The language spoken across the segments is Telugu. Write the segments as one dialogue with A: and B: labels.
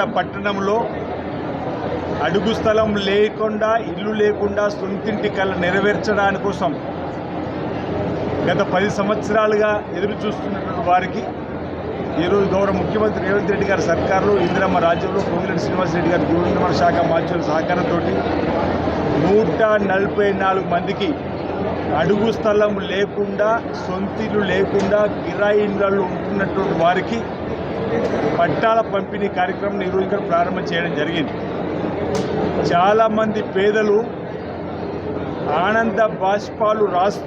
A: విజయవాడ పట్టణంలో అడుగు స్థలం లేకుండా ఇల్లు లేకుండా సొంతింటి కళ నెరవేర్చడాని కోసం గత పది సంవత్సరాలుగా ఎదురు చూస్తున్నటువంటి వారికి ఈరోజు గౌరవ ముఖ్యమంత్రి రేవంత్ రెడ్డి గారి సర్కారులో ఇందిరమ్మ రాజ్యంలో పొంగిరెడ్డి శ్రీనివాసరెడ్డి గారి గృహ శాఖ మార్చుల సహకారంతో నూట నలభై నాలుగు మందికి అడుగు స్థలం లేకుండా సొంతిల్లు లేకుండా కిరాయి ఉంటున్నటువంటి వారికి పట్టాల పంపిణీ కార్యక్రమం ఈరోజు ఇక్కడ ప్రారంభం చేయడం జరిగింది. చాలామంది పేదలు ఆనంద బాష్పాలు రాస్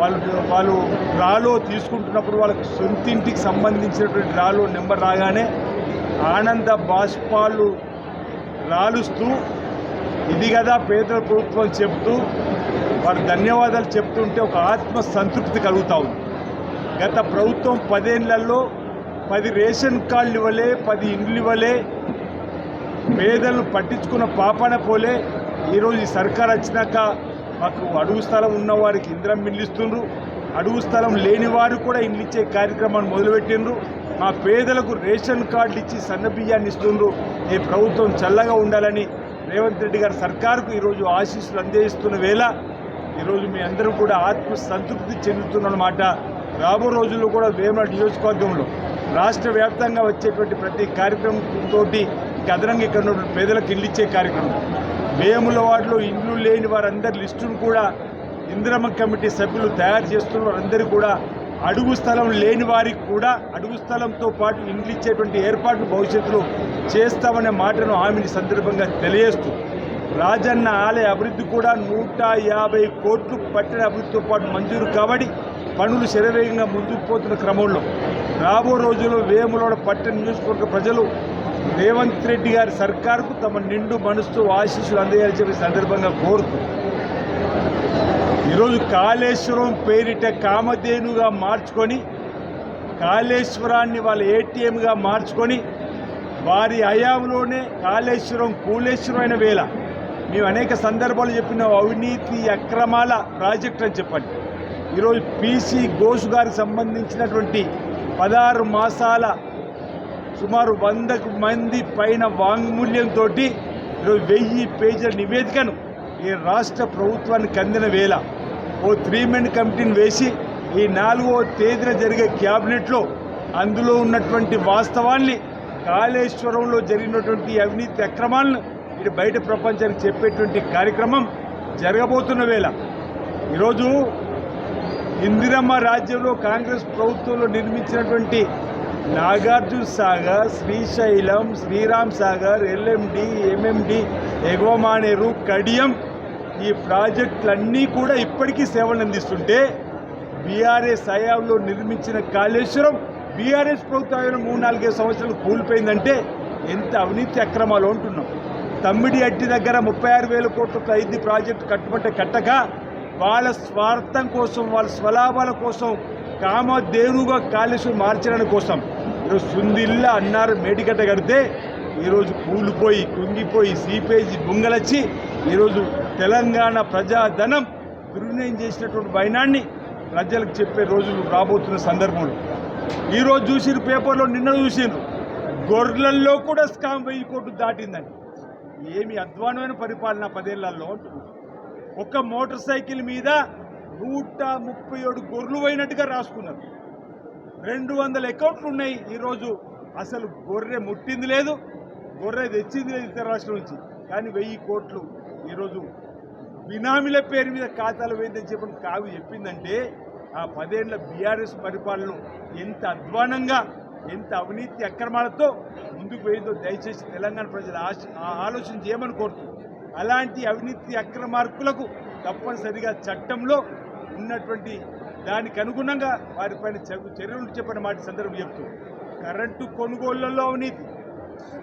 A: వాళ్ళు వాళ్ళు రాలో తీసుకుంటున్నప్పుడు వాళ్ళకి సొంతింటికి సంబంధించినటువంటి రాలో నెంబర్ రాగానే ఆనంద బాష్పాలు రాలుస్తూ ఇది కదా పేదల ప్రభుత్వం చెప్తూ వారు ధన్యవాదాలు చెప్తుంటే ఒక ఆత్మ సంతృప్తి కలుగుతూ ఉంది. గత ప్రభుత్వం పదేళ్ళలో పది రేషన్ కార్డులు ఇవ్వలే పది ఇండ్లు ఇవ్వలే పేదలను పట్టించుకున్న పాపాన పోలే. ఈరోజు ఈ సర్కార్ వచ్చినాక మాకు అడుగు స్థలం ఉన్న వారికి ఇంద్రం ఇల్లు ఇస్తుండ్రు. అడుగు స్థలం లేని వారు కూడా ఇల్లు ఇచ్చే కార్యక్రమాన్ని మొదలుపెట్టిండ్రు. మా పేదలకు రేషన్ కార్డులు ఇచ్చి సన్న బియ్యాన్ని ఇస్తుండ్రు. ఈ ప్రభుత్వం చల్లగా ఉండాలని రేవంత్ రెడ్డి గారి సర్కారుకు ఈరోజు ఆశీస్సులు అందజేస్తున్న వేళ ఈరోజు మీ అందరూ కూడా ఆత్మ సంతృప్తి చెందుతున్నమాట. రాబో రోజుల్లో కూడా వేమల నియోజకవర్గంలో రాష్ట్ర వ్యాప్తంగా వచ్చేటువంటి ప్రతి కార్యక్రమంతో అదనంగా ఇక్కడ ఉన్నటువంటి పేదలకు ఇల్లిచ్చే కార్యక్రమం. వేముల వాటిలో ఇండ్లు లేని వారందరి లిస్టును కూడా ఇందిరమ్మ కమిటీ సభ్యులు తయారు చేస్తున్న వారందరూ కూడా అడుగు స్థలం లేని వారికి కూడా అడుగు స్థలంతో పాటు ఇండ్లు ఇచ్చేటువంటి ఏర్పాట్లు భవిష్యత్తులో చేస్తామనే మాటను హామీని సందర్భంగా తెలియజేస్తూ రాజన్న ఆలయ అభివృద్ధి కూడా నూట యాభై కోట్లు పట్టణ అభివృద్ధితో పాటు మంజూరు కాబట్టి పనులు శరవేగంగా ముందుకు పోతున్న క్రమంలో రాబో రోజుల్లో వేములోడ పట్టణ నియోజకవర్గ ప్రజలు రేవంత్ రెడ్డి గారి సర్కార్కు తమ నిండు మనసుతో ఆశీస్సులు అందజేయాలని చెప్పి సందర్భంగా కోరుతూ ఈరోజు కాళేశ్వరం పేరిట కామధేనుగా మార్చుకొని కాళేశ్వరాన్ని వాళ్ళ ఏటీఎంగా మార్చుకొని వారి హయాంలోనే కాళేశ్వరం కూలేశ్వరమైన వేళ మేము అనేక సందర్భాలు చెప్పిన అవినీతి అక్రమాల ప్రాజెక్ట్ అని చెప్పండి. ఈరోజు పీసీ ఘోష్ గారికి సంబంధించినటువంటి పదహారు మాసాల సుమారు వందకు మంది పైన వాంగ్మూల్యంతో ఈరోజు వెయ్యి పేజీల నివేదికను ఈ రాష్ట్ర ప్రభుత్వానికి అందిన వేళ ఓ త్రీ మెన్ కమిటీని వేసి ఈ నాలుగో తేదీన జరిగే క్యాబినెట్లో అందులో ఉన్నటువంటి వాస్తవాన్ని కాళేశ్వరంలో జరిగినటువంటి అవినీతి అక్రమాలను ఇటు బయట ప్రపంచానికి చెప్పేటువంటి కార్యక్రమం జరగబోతున్న వేళ. ఈరోజు ఇందిరమ్మ రాజ్యంలో కాంగ్రెస్ ప్రభుత్వంలో నిర్మించినటువంటి నాగార్జున సాగర్ శ్రీశైలం శ్రీరామ్ సాగర్ ఎల్ఎండి ఎంఎండి ఎగోమానేరు కడియం ఈ ప్రాజెక్టులన్నీ కూడా ఇప్పటికీ సేవలు అందిస్తుంటే బీఆర్ఎస్ హయాంలో నిర్మించిన కాళేశ్వరం బీఆర్ఎస్ ప్రభుత్వం మూడు నాలుగైదు సంవత్సరాలు కూలిపోయిందంటే ఎంత అవినీతి అక్రమాలు ఉంటున్నాం తమ్మిడి అట్టి దగ్గర ముప్పై ఆరు వేల కోట్ల ఐదు ప్రాజెక్టు కట్టుబట్టే కట్టక వాళ్ళ స్వార్థం కోసం వాళ్ళ స్వలాభాల కోసం కామధేనుగా కాళేశ్వరం మార్చడానికి కోసం. ఈరోజు సుందిల్లా అన్నారు మేటికట్ట కడితే ఈరోజు కూలిపోయి కుంగిపోయి సీపేజీ బొంగలచ్చి ఈరోజు తెలంగాణ ప్రజాధనం దుర్వినియోగం చేసినటువంటి భయనాన్ని ప్రజలకు చెప్పే రోజులు రాబోతున్న సందర్భంలో. ఈరోజు చూసిన పేపర్లో నిన్న చూసిండ్రు గొర్రెల్లో కూడా స్కామ్ వెయ్యి కోట్లు దాటిందని ఏమి అధ్వానమైన పరిపాలన పదేళ్ళలో అంటున్నారు. ఒక మోటార్ సైకిల్ మీద నూట ముప్పై ఏడు గొర్రెలు పోయినట్టుగా రాసుకున్నారు. రెండు వందల అకౌంట్లు ఉన్నాయి. ఈరోజు అసలు గొర్రె ముట్టింది లేదు గొర్రె తెచ్చింది లేదు ఇతర రాష్ట్రం నుంచి. కానీ వెయ్యి కోట్లు ఈరోజు బినామీల పేరు మీద ఖాతాలు వేయిందని చెప్పి కాగు చెప్పిందంటే ఆ పదేళ్ళ బీఆర్ఎస్ పరిపాలన ఎంత అధ్వానంగా ఎంత అవినీతి అక్రమాలతో ముందుకు పోయిందో దయచేసి తెలంగాణ ప్రజలు ఆ ఆలోచన చేయమని కోరుతూ అలాంటి అవినీతి అక్రమార్కులకు తప్పనిసరిగా చట్టంలో ఉన్నటువంటి దానికి అనుగుణంగా వారిపైన చర్యలు చెప్పిన మాట సందర్భం చెప్తూ కరెంటు కొనుగోళ్ళలో అవినీతి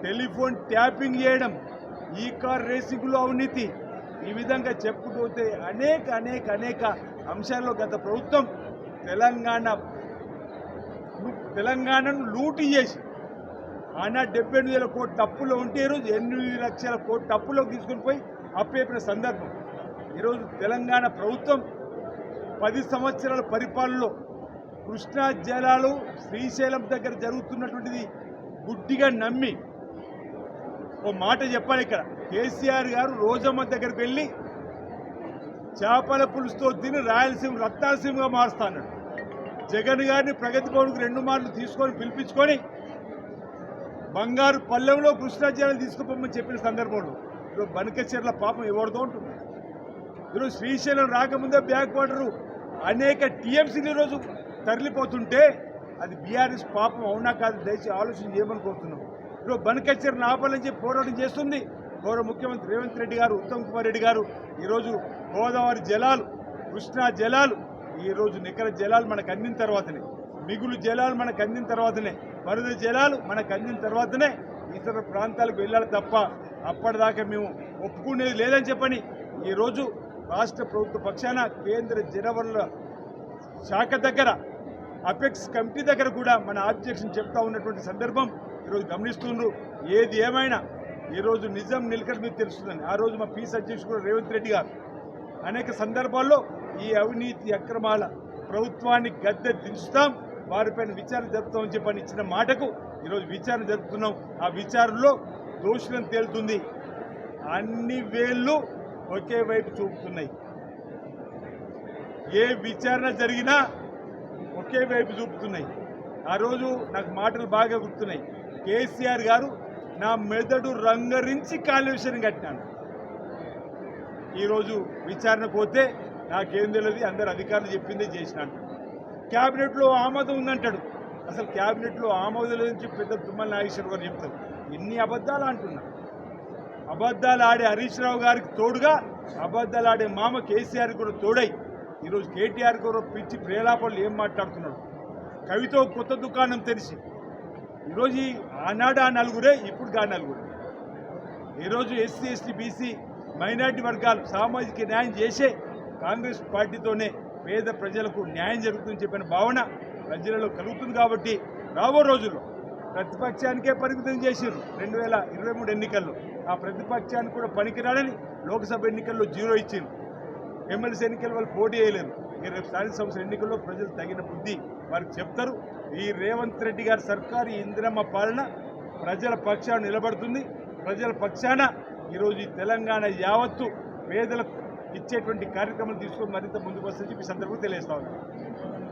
A: టెలిఫోన్ ట్యాపింగ్ చేయడం ఈ కార్ రేసింగ్లో అవినీతి ఈ విధంగా చెప్పుకుంటే అనేక అనేక అనేక అంశాల్లో గత ప్రభుత్వం తెలంగాణ తెలంగాణను లూటి చేసి ఆనాడు డెబ్బై ఎనిమిది వేల కోట్ల తప్పులో ఉంటే ఈరోజు ఎనిమిది లక్షల కోట్ల తప్పులో తీసుకుని పోయి అప్పేపిన సందర్భం. ఈరోజు తెలంగాణ ప్రభుత్వం పది సంవత్సరాల పరిపాలనలో కృష్ణా జలాలు శ్రీశైలం దగ్గర జరుగుతున్నటువంటిది గుడ్డిగా నమ్మి ఓ మాట చెప్పాలి ఇక్కడ. కేసీఆర్ గారు రోజమ్మ దగ్గరికి వెళ్ళి చేపల పులుసుతో తిని రాయలసీమ రక్తాలసీమగా మారుస్తాడు జగన్ గారిని ప్రగతి భవన్కి రెండు మార్లు తీసుకొని పిలిపించుకొని బంగారు పల్లెంలో కృష్ణా తీసుకుపోమని చెప్పిన సందర్భంలో ఈరోజు బనకచెర్ల పాపం ఎవరితో ఉంటుంది. ఈరోజు శ్రీశైలం రాకముందే బ్యాక్ వాటరు అనేక టీఎంసీలు ఈరోజు తరలిపోతుంటే అది బీఆర్ఎస్ పాపం అవునా కాదు దయచేసి ఆలోచన చేయమని కోరుతున్నాం. ఈరోజు బనకచెర్లను ఆపాలని చెప్పి పోరాటం చేస్తుంది గౌరవ ముఖ్యమంత్రి రేవంత్ రెడ్డి గారు ఉత్తమ్ కుమార్ రెడ్డి గారు. ఈరోజు గోదావరి జలాలు కృష్ణా జలాలు ఈరోజు నికర జలాలు మనకు అందిన తర్వాతనే. మిగులు జలాలు మనకు అందిన తర్వాతనే వరద జలాలు మనకు అందిన తర్వాతనే ఇతర ప్రాంతాలకు వెళ్ళాలి తప్ప అప్పటిదాకా మేము ఒప్పుకునేది లేదని చెప్పని ఈరోజు రాష్ట్ర ప్రభుత్వ పక్షాన కేంద్ర జనవరుల శాఖ దగ్గర అపెక్స్ కమిటీ దగ్గర కూడా మన ఆబ్జెక్షన్ చెప్తా ఉన్నటువంటి సందర్భం ఈరోజు గమనిస్తున్నారు ఏది ఏమైనా ఈరోజు నిజం నిలకడ మీద తెలుస్తుందని. ఆ రోజు మా పీస్ అధ్యక్షుడు రేవంత్ రెడ్డి గారు. అనేక సందర్భాల్లో ఈ అవినీతి అక్రమాల ప్రభుత్వాన్ని గద్దె దించుతాం. వారిపైన విచారణ జరుపుతామని చెప్పని ఇచ్చిన మాటకు ఈరోజు విచారణ జరుపుతున్నాం. ఆ విచారణలో దోషులను తేలుతుంది. అన్ని వేళ్ళు ఒకే వైపు చూపుతున్నాయి. ఏ విచారణ జరిగినా ఒకే వైపు చూపుతున్నాయి. ఆ రోజు నాకు మాటలు బాగా గుర్తున్నాయి. కేసీఆర్ గారు నా మెదడు రంగరించి కాలుష్యం కట్టినాను ఈరోజు విచారణ పోతే నాకేం తెలియదు. అందరు అధికారులు చెప్పిందే చేసినాను క్యాబినెట్లో ఆమోదం ఉందంటాడు. అసలు క్యాబినెట్లో ఆమోదం లేదని పెద్ద తుమ్మల నాగేశ్వర గారు చెప్తారు. ఎన్ని అబద్ధాలు అంటున్నా. అబద్ధాలు ఆడే హరీష్ రావు గారికి తోడుగా అబద్ధాలు ఆడే మామ కేసీఆర్ కూడా తోడై ఈరోజు కేటీఆర్ కూడా పిచ్చి ప్రేలాపనలు ఏం మాట్లాడుతున్నాడు. కవితో కొత్త దుకాణం తెరిచి ఈరోజు ఈ ఆనాడు ఆ నలుగురే ఇప్పుడు ఆ నలుగురే. ఈరోజు ఎస్సీ ఎస్టీ బీసీ మైనార్టీ వర్గాలు సామాజిక న్యాయం చేసే కాంగ్రెస్ పార్టీతోనే పేద ప్రజలకు న్యాయం జరుగుతుందని చెప్పిన భావన ప్రజలలో కలుగుతుంది కాబట్టి రాబో రోజుల్లో ప్రతిపక్షానికే పరిమితం చేశారు రెండు వేల ఇరవై మూడు ఎన్నికల్లో ఆ ప్రతిపక్షానికి కూడా పనికిరాడని లోక్సభ ఎన్నికల్లో జీరో ఇచ్చింది ఎమ్మెల్సీ ఎన్నికలు వాళ్ళు పోటీ చేయలేరు. ఇక రేపు స్థానిక సంస్థల ఎన్నికల్లో ప్రజలు తగిన బుద్ధి వారికి చెప్తారు. ఈ రేవంత్ రెడ్డి గారి సర్కారు ఇందిరమ్మ పాలన ప్రజల పక్షాన నిలబడుతుంది. ప్రజల పక్షాన ఈరోజు ఈ తెలంగాణ యావత్తు పేదలకు ఇచ్చేటువంటి కార్యక్రమాలు తీసుకొని మరింత ముందుకు వస్తుందని చెప్పి సందర్భంగా తెలియజేస్తా ఉన్నాను.